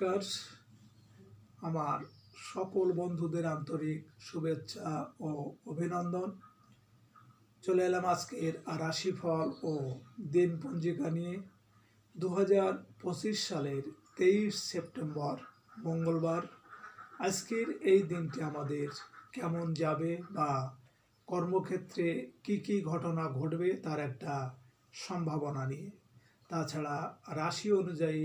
নমস্কার। আমার সকল বন্ধুদের আন্তরিক শুভেচ্ছা ও অভিনন্দন। চলে এলাম আজকের রাশিফল ও দিন পঞ্জিকা নিয়ে। দু হাজার পঁচিশ সালের তেইশ সেপ্টেম্বর, মঙ্গলবার। আজকের এই দিনটি আমাদের কেমন যাবে বা কর্মক্ষেত্রে কি কি ঘটনা ঘটবে তার একটা সম্ভাবনা নিয়ে। তাছাড়া রাশি অনুযায়ী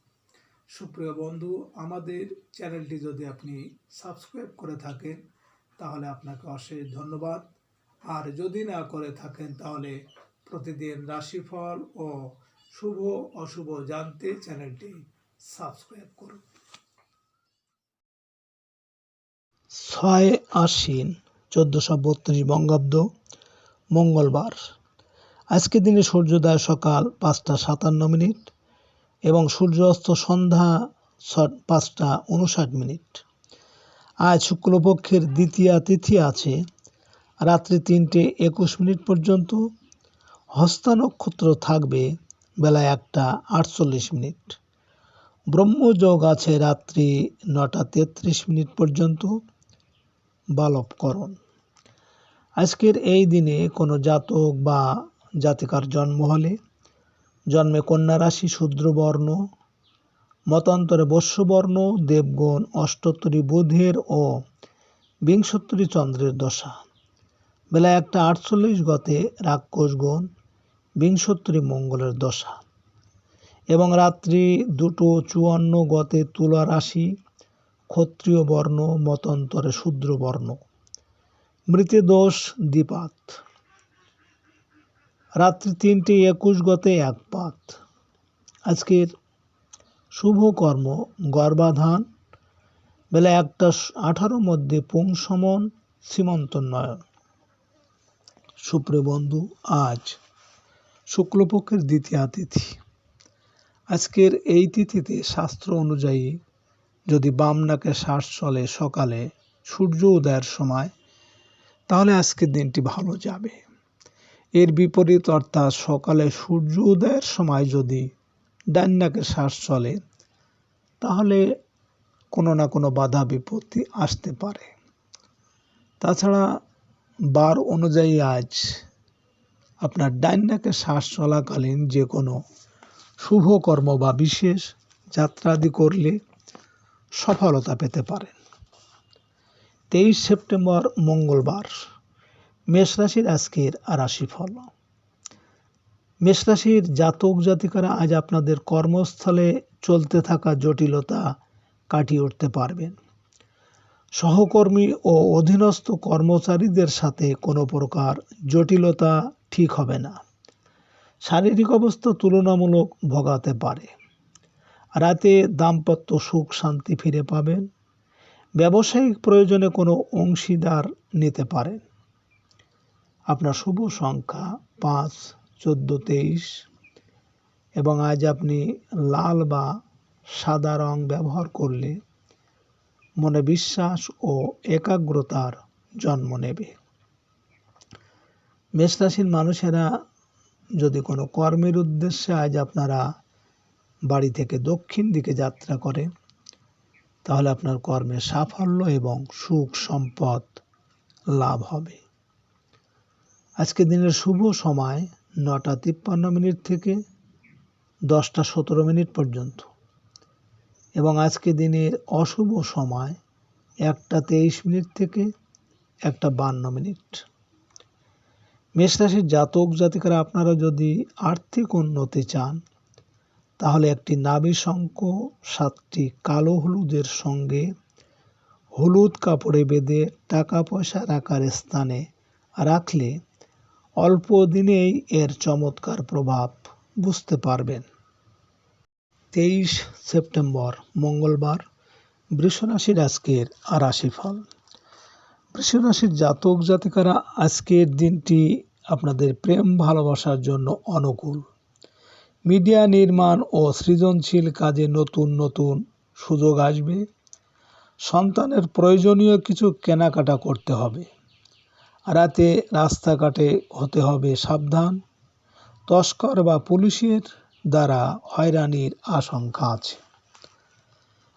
সুপ্রিয় বন্ধু, আমাদের চ্যানেলটি যদি আপনি সাবস্ক্রাইব করে থাকেন, তাহলে আপনাকে অশেষ ধন্যবাদ। আর যদি না করে থাকেন, তাহলে প্রতিদিন রাশিফল ও শুভ অশুভ জানতে চ্যানেলটি সাবস্ক্রাইব করুন। ছয় আশ্বিন চোদ্দোশো বত্রিশ বঙ্গাব্দ মঙ্গলবার। আজকের দিনে সূর্যোদয় সকাল পাঁচটা সাতান্ন মিনিট। এবং সূর্যাস্ত সন্ধ্যা পাঁচটা উনষাট মিনিট। আজ শুক্লপক্ষের দ্বিতীয়া তিথি আছে। রাত্রি তিনটে একুশ মিনিট পর্যন্ত হস্তা নক্ষত্র থাকবে বেলা একটা আটচল্লিশ মিনিট। ব্রহ্মযোগ আছে রাত্রি নটা তেত্রিশ মিনিট পর্যন্ত। বালবকরণ। আজকের এই দিনে কোনো জাতক বা জাতিকার জন্ম হলে জন্মে কন্যা রাশি শূদ্রবর্ণ মতান্তরে বস্যবর্ণ দেবগণ অষ্টোত্তরী বুধের ও বিংশোত্তরী চন্দ্রের দশা। বেলা একটা আটচল্লিশ গতে রাক্ষসগণ বিংশোত্তরী মঙ্গলের দশা এবং রাত্রি দুটো চুয়ান্ন গতে তুলা রাশি ক্ষত্রিয় বর্ণ, মতান্তরে শূদ্র বর্ণ। মৃতে দ্বিপাত। রাত্রি তিনটে একুশ গতে এক পাত। আজকের শুভ কর্ম, গর্ভাধান, বেলা একটা আঠারো মধ্যে পুংসমন, সীমন্তোন্নয়ন। সুপ্রিয় বন্ধু, আজ শুক্লপক্ষের দ্বিতীয়া তিথি। আজকের এই তিথিতে শাস্ত্র অনুযায়ী যদি বামনাকে শ্বাস চলে সকালে সূর্য উদয়ের সময়, তাহলে আজকের দিনটি ভালো যাবে। এর বিপরীত অর্থাৎ সকালে সূর্য উদয়ের সময় যদি ডান নাকে শ্বাস চলে, তাহলে কোনো না কোনো বাধা বিপত্তি আসতে পারে। তাছাড়া বার অনুযায়ী আজ আপনার ডান শ্বাস চলাকালীন যে কোনো শুভ কর্ম বা বিশেষ যাত্রাদি করলে সফলতা পেতে পারেন। তেইশ সেপ্টেম্বর মঙ্গলবার। মেষ রাশির আজকের রাশিফল মেষ রাশির জাতক জাতিকারা আজ আপনাদের কর্মস্থলে চলতে থাকা জটিলতা কাটিয়ে উঠতে পারবেন। সহকর্মী ও অধীনস্থ কর্মচারীদের সাথে কোনো প্রকার জটিলতা ঠিক হবে না। শারীরিক অবস্থা তুলনামূলক ভোগাতে পারে। রাতে দাম্পত্য সুখ শান্তি ফিরে পাবেন। ব্যবসায়িক প্রয়োজনে কোনো অংশীদার নিতে পারেন। আপনার শুভ সংখ্যা পাঁচ, চোদ্দ, তেইশ। এবং আজ আপনি লাল বা সাদা রং ব্যবহার করলে মনে বিশ্বাস ও একাগ্রতার জন্ম নেবে। মেষ রাশির মানুষেরা যদি কোনো কর্মের উদ্দেশ্যে আজ আপনারা বাড়ি থেকে দক্ষিণ দিকে যাত্রা করে, তাহলে আপনার কর্মে সাফল্য এবং সুখ সম্পদ লাভ হবে। আজকে দিনের শুভ সময় নটা তিপ্পান্ন মিনিট থেকে দশটা সতেরো মিনিট পর্যন্ত। এবং আজকে দিনের অশুভ সময় একটা তেইশ মিনিট থেকে একটা বান্ন মিনিট। মেষ রাশির জাতক জাতিকারা, আপনারা যদি আর্থিক উন্নতি চান, তাহলে একটি নাভি শঙ্খ, সাতটি কালো হলুদের সঙ্গে হলুদ কাপড়ে বেঁধে টাকা পয়সা রাখার স্থানে রাখলে অল্প দিনেই এর চমৎকার প্রভাব বুঝতে পারবেন। তেইশ সেপ্টেম্বর, মঙ্গলবার, বৃষরাশির আজকের রাশিফল বৃষরাশির জাতক জাতিকারা আজকের দিনটি আপনাদের প্রেম ভালোবাসার জন্য অনুকূল। মিডিয়া নির্মাণ ও সৃজনশীল কাজে নতুন নতুন সুযোগ আসবে। সন্তানের প্রয়োজনীয় কিছু কেনাকাটা করতে হবে। রাতে রাস্তাঘাটে হতে হবে সাবধান। তস্কর বা পুলিশের দ্বারা হয়রানির আশঙ্কা আছে।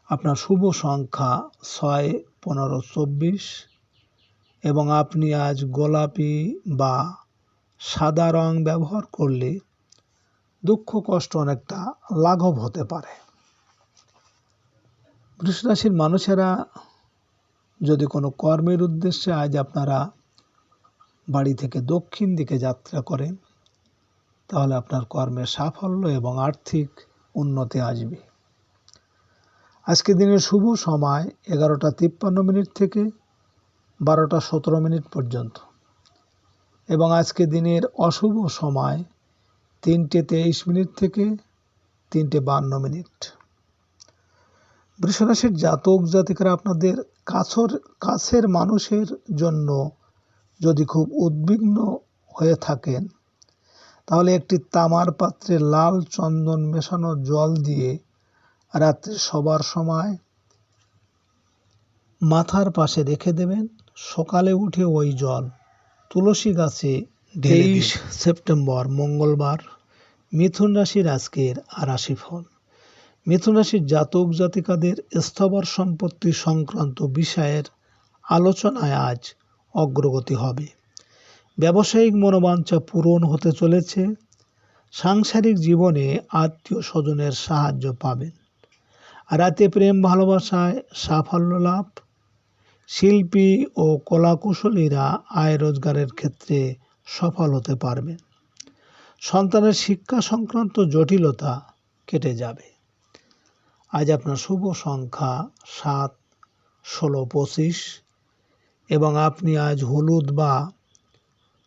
আপনার শুভ সংখ্যা ছয়, পনেরো, চব্বিশ এবং আপনি আজ গোলাপি বা সাদা রং ব্যবহার করলে দুঃখ, কষ্ট অনেকটা লাঘব হতে পারে। বৃষরাশির মানুষেরা যদি কোনো কর্মের উদ্দেশ্যে আজ আপনারা বাড়ি থেকে দক্ষিণ দিকে যাত্রা করেন, তাহলে আপনার কর্মের সাফল্য এবং আর্থিক উন্নতি আসবে। আজকে দিনের শুভ সময় এগারোটা তিপ্পান্ন মিনিট থেকে বারোটা সতেরো মিনিট পর্যন্ত। এবং আজকে দিনের অশুভ সময় তিনটে তেইশ মিনিট থেকে তিনটে বান্ন মিনিট। বৃষরাশির জাতক জাতিকারা আপনাদের কাছর কাছের মানুষের জন্য যদি খুব উদ্বিগ্ন হয়ে থাকেন, তাহলে একটি তামার পাত্রে লাল চন্দন মেশানো জল দিয়ে রাত্রে সবার সময় মাথার পাশে রেখে দেবেন। সকালে উঠে ওই জল তুলসী গাছে তেইশ সেপ্টেম্বর, মঙ্গলবার, মিথুন রাশির আজকের রাশিফল। মিথুন রাশির জাতক জাতিকাদের স্থাবর সম্পত্তি সংক্রান্ত বিষয়ের আলোচনায় আজ অগ্রগতি হবে। ব্যবসায়িক মনোবাঞ্ছা পূরণ হতে চলেছে। সাংসারিক জীবনে আত্মীয় স্বজনের সাহায্য পাবেন। রাতে প্রেম, ভালোবাসায় সাফল্য লাভ। শিল্পী ও কলাকুশলীরা আয় রোজগারের ক্ষেত্রে সফল হতে পারবেন। সন্তানের শিক্ষা সংক্রান্ত জটিলতা কেটে যাবে। আজ আপনার শুভ সংখ্যা সাত, ষোলো, পঁচিশ। এবং আপনি আজ হলুদ বা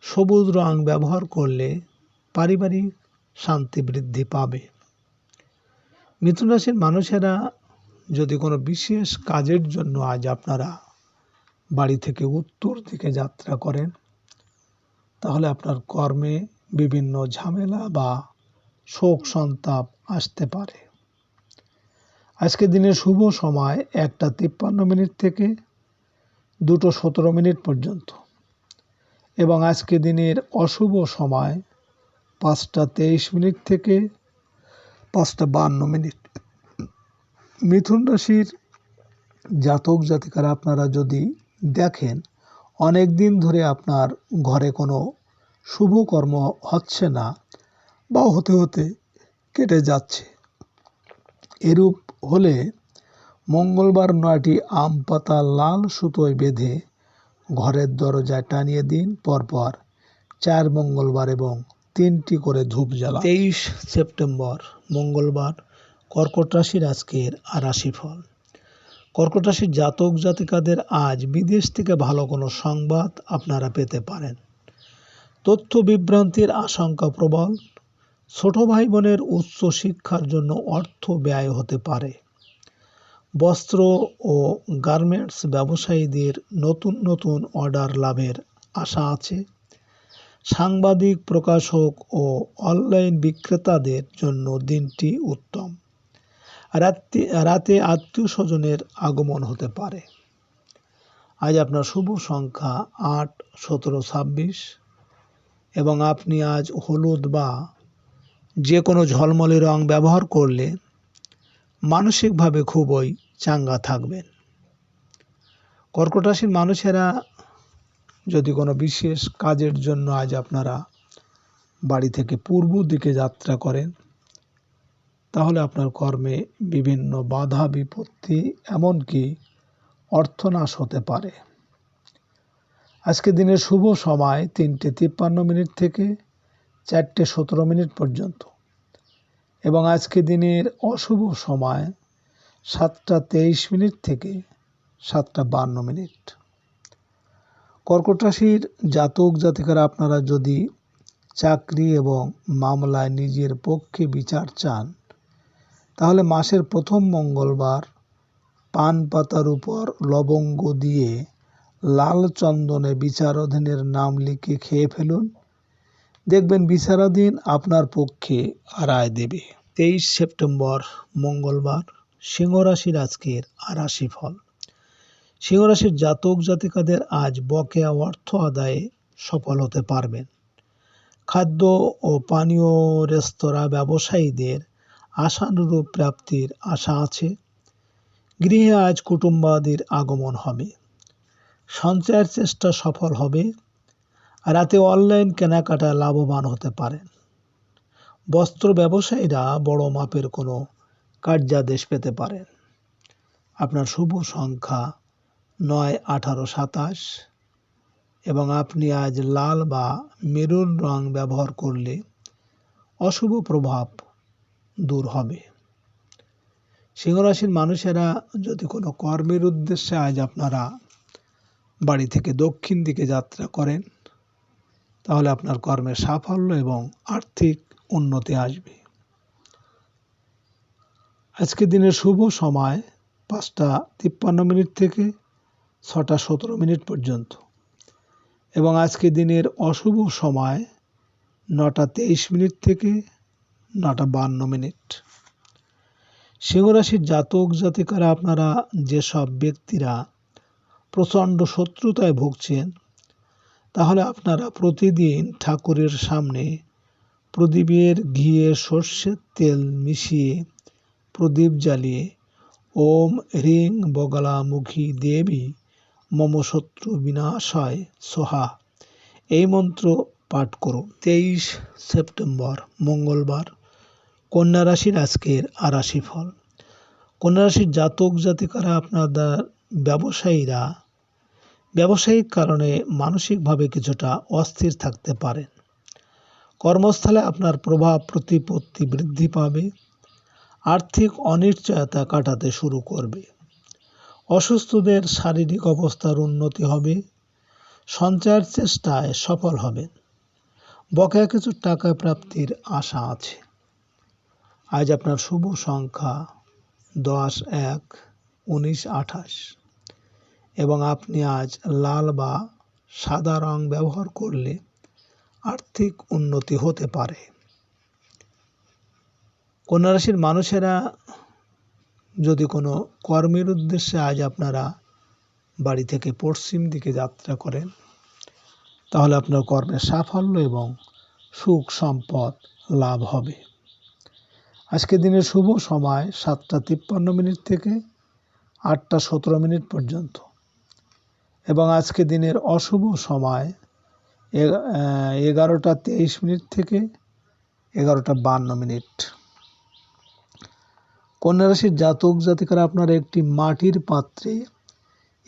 সবুজ রং ব্যবহার করলে পারিবারিক শান্তি বৃদ্ধি পাবে। মিথুন রাশির মানুষেরা যদি কোনো বিশেষ কাজের জন্য আজ আপনারা বাড়ি থেকে উত্তর দিকে যাত্রা করেন, তাহলে আপনার কর্মে বিভিন্ন ঝামেলা বা শোক সন্তাপ আসতে পারে। আজকে দিনের শুভ সময় একটা তিপ্পান্ন মিনিট থেকে দুটো সতেরো মিনিট পর্যন্ত। এবং আজকে দিনের অশুভ সময় পাঁচটা তেইশ মিনিট থেকে পাঁচটা বান্ন মিনিট। মিথুন রাশির জাতক জাতিকারা আপনারা যদি দেখেন, অনেক দিন ধরে আপনার ঘরে কোনো শুভ কর্ম হচ্ছে না বা হতে হতে কেটে যাচ্ছে। এরূপ হলে মঙ্গলবার নয়টি আম পাতা লাল সুতোয় বেঁধে ঘরের দরজায় টানিয়ে দিন, পরপর চার মঙ্গলবার এবং তিনটি করে ধূপ জ্বালা তেইশ সেপ্টেম্বর, মঙ্গলবার, কর্কট রাশির আজকের রাশিফল। কর্কট রাশির জাতক জাতিকাদের আজ বিদেশ থেকে ভালো কোনো সংবাদ আপনারা পেতে পারেন। তথ্য বিভ্রান্তির আশঙ্কা প্রবল। ছোট ভাই বোনের উচ্চ শিক্ষার জন্য অর্থ ব্যয় হতে পারে। বস্ত্র ও গার্মেন্টস ব্যবসায়ীদের নতুন নতুন অর্ডার লাভের আশা আছে। সাংবাদিক, প্রকাশক ও অনলাইন বিক্রেতাদের জন্য দিনটি উত্তম। রাতে রাতে আত্মীয় স্বজনের আগমন হতে পারে। আজ আপনার শুভ সংখ্যা আট, সতেরো, ছাব্বিশ এবং আপনি আজ হলুদ বা যে কোনো ঝলমলে রং ব্যবহার করলে মানসিকভাবে খুবই চাঙ্গা থাকবেন। কর্কট রাশির মানুষেরা যদি কোনো বিশেষ কাজের জন্য আজ আপনারা বাড়ি থেকে পূর্ব দিকে যাত্রা করেন, তাহলে আপনার কর্মে বিভিন্ন বাধা, বিপত্তি এমনকি অর্থনাশ হতে পারে। আজকে দিনের শুভ সময় তিনটে তিপ্পান্ন মিনিট থেকে চারটে সতেরো মিনিট পর্যন্ত। এবং আজকে দিনের অশুভ সময় সাতটা তেইশ মিনিট থেকে সাতটা বান্ন মিনিট। কর্কট রাশির জাতক জাতিকারা, আপনারা যদি চাকরি এবং মামলায় নিজের পক্ষে বিচার চান, তাহলে মাসের প্রথম মঙ্গলবার পান পাতার উপর লবঙ্গ দিয়ে লাল চন্দনে বিচারাধীনের নাম লিখে খেয়ে ফেলুন। দেখবেন বিচারাধীন আপনার পক্ষে রায় দেবে। তেইশ সেপ্টেম্বর, মঙ্গলবার সিংহ রাশির আজকের রাশি ফল। সিংহ রাশির জাতক জাতিকাদের আজ বকেয়া অর্থ আদায়ে সফল হতে পারবেন। খাদ্য ও পানীয় রেস্তোরাঁ ব্যবসায়ীদের আশানুরূপ প্রাপ্তির আশা আছে। গৃহে আজ কুটুম্বাদির আগমন হবে। সঞ্চয়ের চেষ্টা সফল হবে। রাতে অনলাইন কেনাকাটা লাভবান হতে পারেন। বস্ত্র ব্যবসায়ীরা বড় মাপের কোনো কার্যাদেশ পেতে পারেন। আপনার শুভ সংখ্যা নয় আঠারো সাতাশ এবং আপনি আজ লাল বা মেরুন রং ব্যবহার করলে অশুভ প্রভাব দূর হবে। সিংহরাশির মানুষেরা যদি কোনো কর্মের উদ্দেশ্যে আজ আপনারা বাড়ি থেকে দক্ষিণ দিকে যাত্রা করেন তাহলে আপনার কর্মের সাফল্য এবং আর্থিক উন্নতি আসবে। আজকে দিনের শুভ সময় পাঁচটা তিপ্পান্ন মিনিট থেকে ছটা সতেরো মিনিট পর্যন্ত এবং আজকে দিনের অশুভ সময় নটা তেইশ মিনিট থেকে নটা বান্ন মিনিট। সিংহরাশির জাতক জাতিকারা আপনারা যেসব ব্যক্তিরা প্রচণ্ড শত্রুতায় ভুগছেন তাহলে আপনারা প্রতিদিন ঠাকুরের সামনে প্রদীপের ঘিয়ে সর্ষের তেল মিশিয়ে প্রদীপ জ্বালিয়ে ওম হ্রিং বগলামুখী দেবী মম শত্রু বিনাশয় সোহা। এই মন্ত্র পাঠ করুন। তেইশ সেপ্টেম্বর, মঙ্গলবার, কন্যা রাশির আজকের আরাশি ফল। কন্যা রাশির জাতক জাতিকারা, আপনাদের ব্যবসায়ীরা ব্যবসায়িক কারণে মানসিকভাবে কিছুটা অস্থির থাকতে পারেন কর্মস্থলে আপনার প্রভাব প্রতিপত্তি বৃদ্ধি পাবে, আর্থিক অনিশ্চয়তা কাটাতে শুরু করবে, অসুস্থদের শারীরিক অবস্থার উন্নতি হবে সঞ্চয়ের চেষ্টায় সফল হবেন, বকেয়া কিছু টাকা প্রাপ্তির আশা আছে। আজ আপনার শুভ সংখ্যা দশ এক উনিশ আঠাশ। এবং আপনি আজ লাল বা সাদা রং ব্যবহার করলে আর্থিক উন্নতি হতে পারে। কন্যা রাশির মানুষেরা যদি কোনো কর্মের উদ্দেশ্যে আজ আপনারা বাড়ি থেকে পশ্চিম দিকে যাত্রা করেন, তাহলে আপনার কর্মের সাফল্য এবং সুখ সম্পদ লাভ হবে। আজকে দিনের শুভ সময় সাতটা তিপ্পান্ন মিনিট থেকে আটটা সতেরো মিনিট পর্যন্ত। এবং আজকে দিনের অশুভ সময় এগা- এগারোটা তেইশ মিনিট থেকে এগারোটা বান্ন মিনিট। কন্যা রাশির জাতক জাতিকারা, আপনারা একটি মাটির পাত্রে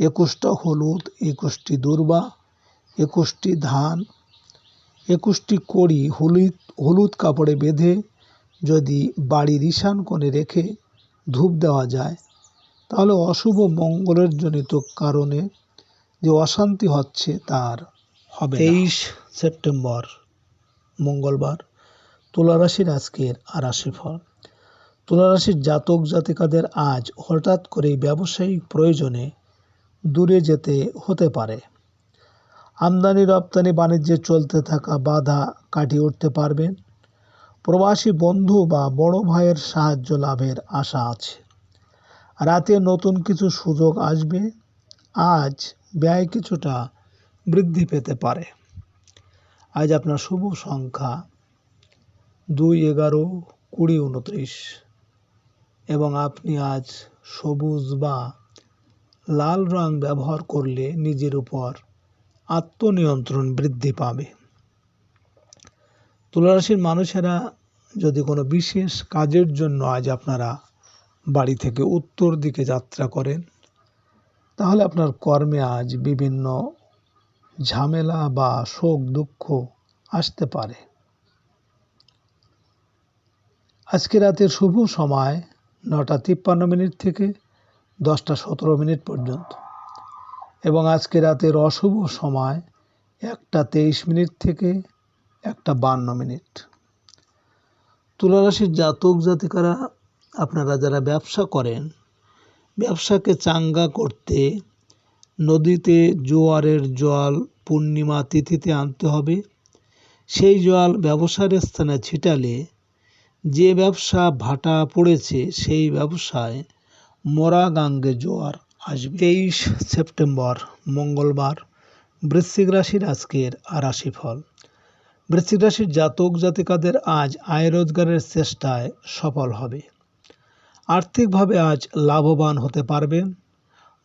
একুশটা হলুদ, একুশটি দুর্বা, একুশটি ধান, একুশটি কড়ি হলুদ হলুদ কাপড়ে বেঁধে যদি বাড়ির ঈশান কোণে রেখে ধূপ দেওয়া যায়, তাহলে অশুভ মঙ্গলের জনিত কারণে যে অশান্তি হচ্ছে তার হবে তেইশ সেপ্টেম্বর, মঙ্গলবার তুলারাশির আজকের আরাশি ফল তুলা রাশির জাতক জাতিকাদের আজ হঠাৎ করেই ব্যবসায়িক প্রয়োজনে দূরে যেতে হতে পারে। আমদানি রপ্তানি বাণিজ্যে চলতে থাকা বাধা কাটিয়ে উঠতে পারবেন প্রবাসী বন্ধু বা বড় ভাইয়ের সাহায্য লাভের আশা আছে। রাতে নতুন কিছু সুযোগ আসবে। আজ ব্যয় কিছুটা বৃদ্ধি পেতে পারে। আজ আপনার শুভ সংখ্যা দুই এগারো কুড়ি উনত্রিশ এবং আপনি আজ সবুজ বা লাল রং ব্যবহার করলে নিজের উপর আত্মনিয়ন্ত্রণ বৃদ্ধি পাবে। তুলারাশির মানুষেরা যদি কোনো বিশেষ কাজের জন্য আজ আপনারা বাড়ি থেকে উত্তর দিকে যাত্রা করেন তাহলে আপনার কর্মে আজ বিভিন্ন ঝামেলা বা শোক, দুঃখ আসতে পারে। আজকে রাতের শুভ সময় নটা তিপ্পান্ন মিনিট থেকে দশটা সতেরো মিনিট পর্যন্ত এবং আজকে রাতের অশুভ সময় একটা তেইশ মিনিট থেকে একটা বান্ন মিনিট। তুলারাশির জাতক জাতিকারা, আপনারা যারা ব্যবসা করেন ব্যবসাকে চাঙ্গা করতে নদীতে জোয়ারের জল পূর্ণিমা তিথিতে আনতে হবে। সেই জল ব্যবসার স্থানে ছিটালে যে ব্যবসা ভাটা পড়েছে, সেই ব্যবসায় মরা গাঙ্গে জোয়ার আসবে। তেইশ সেপ্টেম্বর, মঙ্গলবার, বৃশ্চিক রাশির আজকের রাশিফল। বৃশ্চিক রাশির জাতক জাতিকাদের আজ আয় রোজগারের চেষ্টায় সফল হবে। আর্থিকভাবে আজ লাভবান হতে পারবেন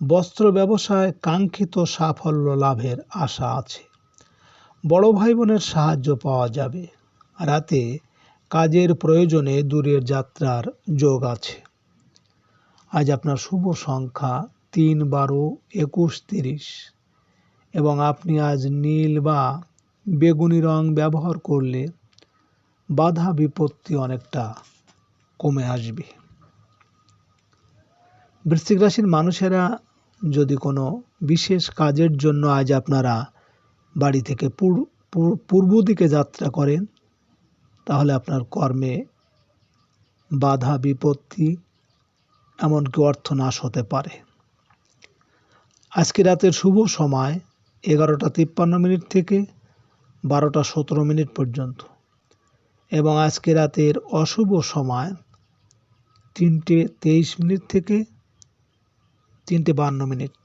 বস্ত্র ব্যবসায় কাঙ্ক্ষিত সাফল্য লাভের আশা আছে। বড় ভাই বোনের সাহায্য পাওয়া যাবে। রাতে কাজের প্রয়োজনে দূরের যাত্রার যোগ আছে। আজ আপনার শুভ সংখ্যা তিন বারো একুশ তিরিশ। এবং আপনি আজ নীল বা বেগুনি রং ব্যবহার করলে বাধা বিপত্তি অনেকটা কমে আসবে। বৃশ্চিক রাশির মানুষেরা যদি কোনো বিশেষ কাজের জন্য আজ আপনারা বাড়ি থেকে পূর- পূর- পূর্ব দিকে যাত্রা করেন, তাহলে আপনার কর্মে বাধা, বিপত্তি, এমনকি অর্থনাশ হতে পারে। আজকে রাতের শুভ সময় এগারোটা তিপ্পান্ন মিনিট থেকে বারোটা সতেরো মিনিট পর্যন্ত। এবং আজকে রাতের অশুভ সময় তিনটে তেইশ মিনিট থেকে তিনটে বান্ন মিনিট।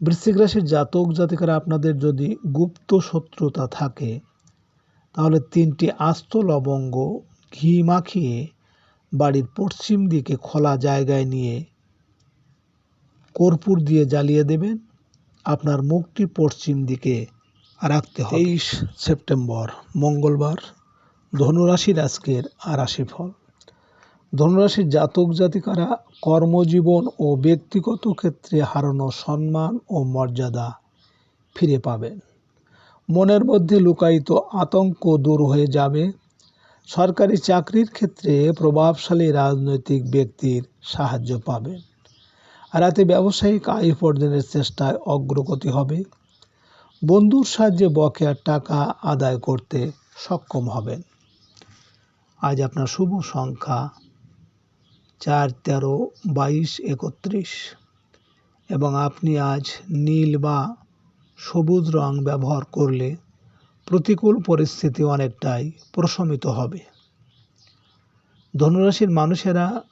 বৃশ্চিক রাশির জাতক জাতিকারা আপনাদের যদি গুপ্ত শত্রুতা থাকে, তাহলে তিনটি আস্ত লবঙ্গ ঘি মাখিয়ে বাড়ির পশ্চিম দিকে খোলা জায়গায় নিয়ে কর্পূর দিয়ে জ্বালিয়ে দেবেন। আপনার মুখটি পশ্চিম দিকে রাখতে হবে। তেইশ সেপ্টেম্বর, মঙ্গলবার, ধনুরাশির আজকের রাশিফল ধনুরাশির জাতক জাতিকারা কর্মজীবন ও ব্যক্তিগত ক্ষেত্রে হারানো সম্মান ও মর্যাদা ফিরে পাবেন। মনের মধ্যে লুকায়িত আতঙ্ক দূর হয়ে যাবে। সরকারি চাকরির ক্ষেত্রে প্রভাবশালী রাজনৈতিক ব্যক্তির সাহায্য পাবেন। রাতে ব্যবসায়িক আয় উপার্জনের চেষ্টায় অগ্রগতি হবে। বন্ধুর সাহায্যে বকেয়ার টাকা আদায় করতে সক্ষম হবেন। আজ আপনার শুভ সংখ্যা চার তেরো বাইশ একত্রিশ। এবং আপনি আজ নীল বা সবুজ রং ব্যবহার করলে প্রতিকূল পরিস্থিতি অনেকটাই প্রশমিত হবে। ধনুরাশির মানুষেরা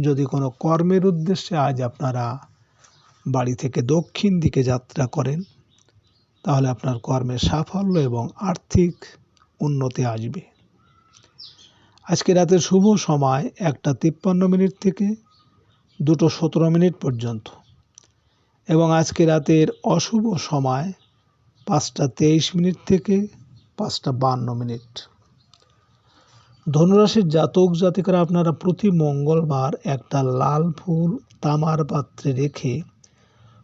যদি কোনো কর্মের উদ্দেশ্যে আজ আপনারা বাড়ি থেকে দক্ষিণ দিকে যাত্রা করেন, তাহলে আপনার কর্মের সাফল্য এবং আর্থিক উন্নতি আসবে। আজকে রাতের শুভ সময় একটা তিপ্পান্ন মিনিট থেকে দুটো সতেরো মিনিট পর্যন্ত। এবং আজকে রাতের অশুভ সময় পাঁচটা তেইশ মিনিট থেকে পাঁচটা বান্ন মিনিট। ধনুরাশির জাতক জাতিকারা আপনারা প্রতি মঙ্গলবার একটা লাল ফুল তামার পাত্রে রেখে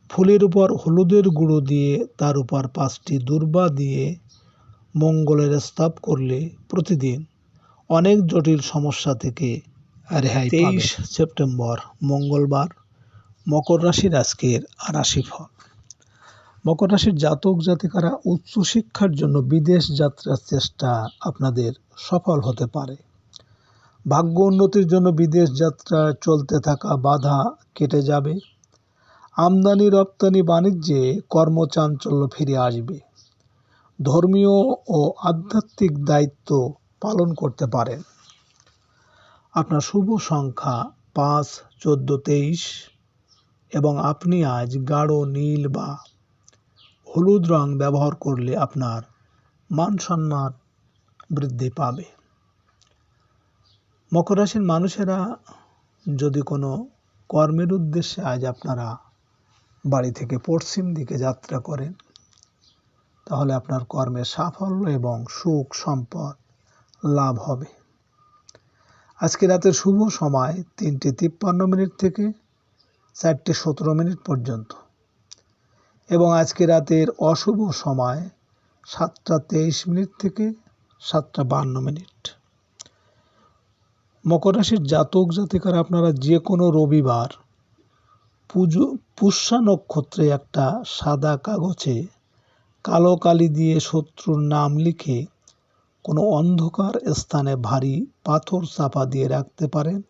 ফুলের উপর হলুদের গুঁড়ো দিয়ে তার উপর পাঁচটি দুর্বা দিয়ে মঙ্গলের স্তব করলে প্রতিদিন অনেক জটিল সমস্যা থেকে রেহাই তেইশ সেপ্টেম্বর, মঙ্গলবার, মকর রাশির আজকের রাশিফল। মকর রাশির জাতক জাতিকারা উচ্চশিক্ষার জন্য বিদেশ যাত্রার চেষ্টা আপনাদের সফল হতে পারে। ভাগ্য উন্নতির জন্য বিদেশ যাত্রা চলতে থাকা বাধা কেটে যাবে। আমদানি, রপ্তানি, বাণিজ্যে কর্মচাঞ্চল্য ফিরে আসবে। ধর্মীয় ও আধ্যাত্মিক দায়িত্ব পালন করতে পারেন। আপনার শুভ সংখ্যা পাঁচ, চোদ্দ, তেইশ এবং আপনি আজ গাঢ় নীল বা হলুদ রং ব্যবহার করলে আপনার মান সম্মান বৃদ্ধি পাবে। মকর রাশির মানুষেরা যদি কোনো কর্মের উদ্দেশ্যে আজ আপনারা বাড়ি থেকে পশ্চিম দিকে যাত্রা করেন, তাহলে আপনার কর্মের সাফল্য এবং সুখ সম্পদ লাভ হবে। আজকে রাতের শুভ সময় তিনটে তিপ্পান্ন মিনিট থেকে চারটে সতেরো মিনিট পর্যন্ত। এবং আজকে রাতের অশুভ সময় সাতটা তেইশ মিনিট থেকে সাতটা বান্ন মিনিট। মকর রাশির জাতক জাতিকার আপনারা যে কোনো রবিবার পুজো পুষ্যা নক্ষত্রে একটা সাদা কাগজে কালো কালি দিয়ে শত্রুর নাম লিখে কোনো অন্ধকার স্থানে ভারী পাথর চাপা দিয়ে রাখতে পারেন।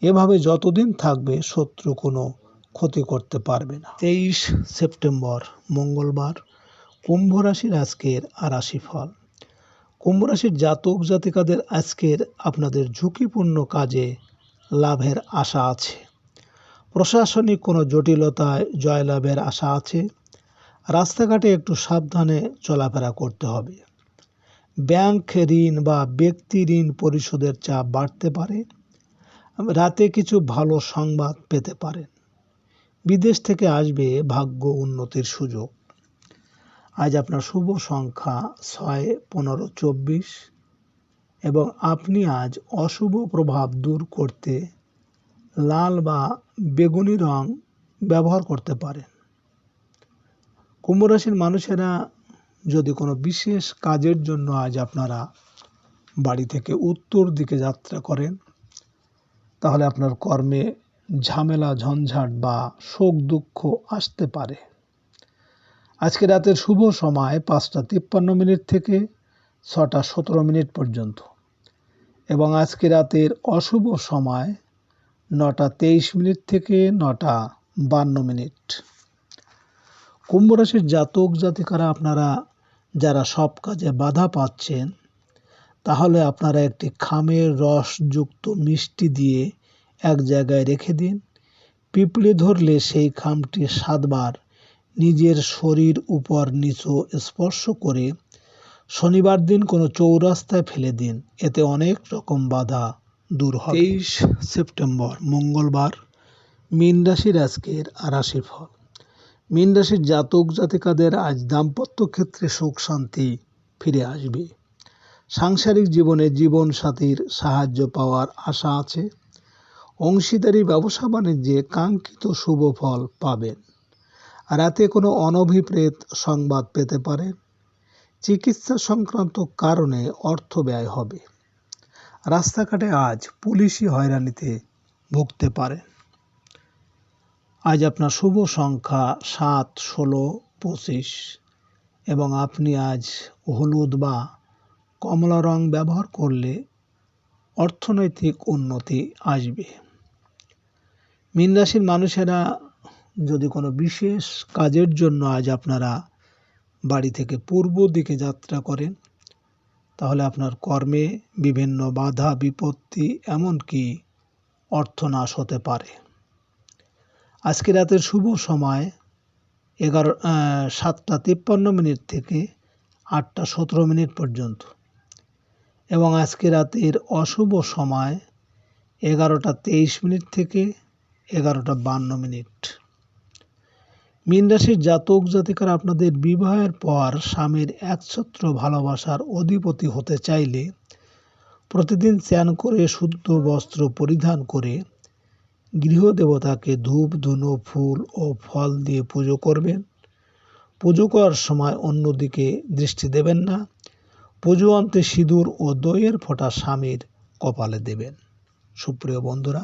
এভাবে যতদিন থাকবে শত্রু কোনো ক্ষতি করতে পারবে না। তেইশ সেপ্টেম্বর, মঙ্গলবার, কুম্ভ রাশির আজকের আর রাশিফল। কুম্ভ রাশির জাতক জাতিকাদের আজকের আপনাদের ঝুঁকিপূর্ণ কাজে লাভের আশা আছে। প্রশাসনিক কোনো জটিলতায় জয়লাভের আশা আছে। রাস্তাঘাটে একটু সাবধানে চলাফেরা করতে হবে। ব্যাংক ঋণ বা ব্যক্তি ঋণ পরিশোধের চাপ বাড়তে পারে, রাতে কিছু ভালো সংবাদ পেতে পারেন। বিদেশ থেকে আসবে ভাগ্য উন্নতির সুযোগ। আজ আপনার শুভ সংখ্যা ছয়, পনেরো, চব্বিশ এবং আপনি আজ অশুভ প্রভাব দূর করতে লাল বা বেগুনি রং ব্যবহার করতে পারেন। কুম্ভ রাশির মানুষেরা যদি কোনো বিশেষ কাজের জন্য আজ আপনারা বাড়ি থেকে উত্তর দিকে যাত্রা করেন, তাহলে আপনার কর্মে ঝামেলা, ঝঞ্ঝাট বা শোক দুঃখ আসতে পারে। আজকে রাতের শুভ সময় পাঁচটা তিপ্পান্ন মিনিট থেকে ছটা সতেরো মিনিট পর্যন্ত এবং আজকে রাতের অশুভ সময় নটা তেইশ মিনিট থেকে নটা বান্ন মিনিট। কুম্ভ রাশির জাতক জাতিকারা আপনারা যারা সব কাজে বাধা পাচ্ছেন, তাহলে আপনারা একটি খামের রসযুক্ত মিষ্টি দিয়ে এক জায়গায় রেখে দিন। পিঁপড়ে ধরলে সেই খামটি সাতবার নিজের শরীর উপর নিচু স্পর্শ করে শনিবার দিন কোনো চৌরাস্তায় ফেলে দিন। এতে অনেক রকম বাধা দূর হয় তেইশ সেপ্টেম্বর, মঙ্গলবার, মীন রাশির আজকের রাশির ফল। মীন রাশির জাতক জাতিকাদের আজ দাম্পত্য ক্ষেত্রে সুখ, শান্তি ফিরে আসবে। সাংসারিক জীবনে জীবন সাথীর সাহায্য পাওয়ার আশা আছে। অংশীদারি, ব্যবসা বাণিজ্যে কাঙ্ক্ষিত শুভ ফল পাবেন। রাতে কোনো অনভিপ্রেত সংবাদ পেতে পারেন চিকিৎসা সংক্রান্ত কারণে অর্থ ব্যয় হবে। রাস্তাঘাটে আজ পুলিশি হয়রানিতে ভুগতে পারেন। আজ আপনার শুভ সংখ্যা সাত, ষোলো, পঁচিশ এবং আপনি আজ হলুদ বা কমলা রং ব্যবহার করলে অর্থনৈতিক উন্নতি আসবে। মীন রাশির মানুষেরা যদি কোনো বিশেষ কাজের জন্য আজ আপনারা বাড়ি থেকে পূর্ব দিকে যাত্রা করেন, তাহলে আপনার কর্মে বিভিন্ন বাধা, বিপত্তি এমনকি অর্থনাশ হতে পারে। আজকে রাতের শুভ সময়, এগারো সাতটা তিপ্পান্ন মিনিট থেকে আটটা সতেরো মিনিট পর্যন্ত। এবং আজকে রাতের অশুভ সময়, এগারোটা তেইশ মিনিট থেকে এগারোটা বান্ন মিনিট। মীন রাশির জাতক জাতিকার আপনাদের বিবাহের পর স্বামীর একছত্র ভালোবাসার অধিপতি হতে চাইলে প্রতিদিন স্নান করে শুদ্ধ বস্ত্র পরিধান করে গৃহদেবতাকে ধূপ, ধুনো, ফুল ও ফল দিয়ে পুজো করবেন। পুজো করার সময় অন্যদিকে দৃষ্টি দেবেন না। পুজো অন্তে সিঁদুর ও দইয়ের ফোঁটা স্বামীর কপালে দেবেন। সুপ্রিয় বন্ধুরা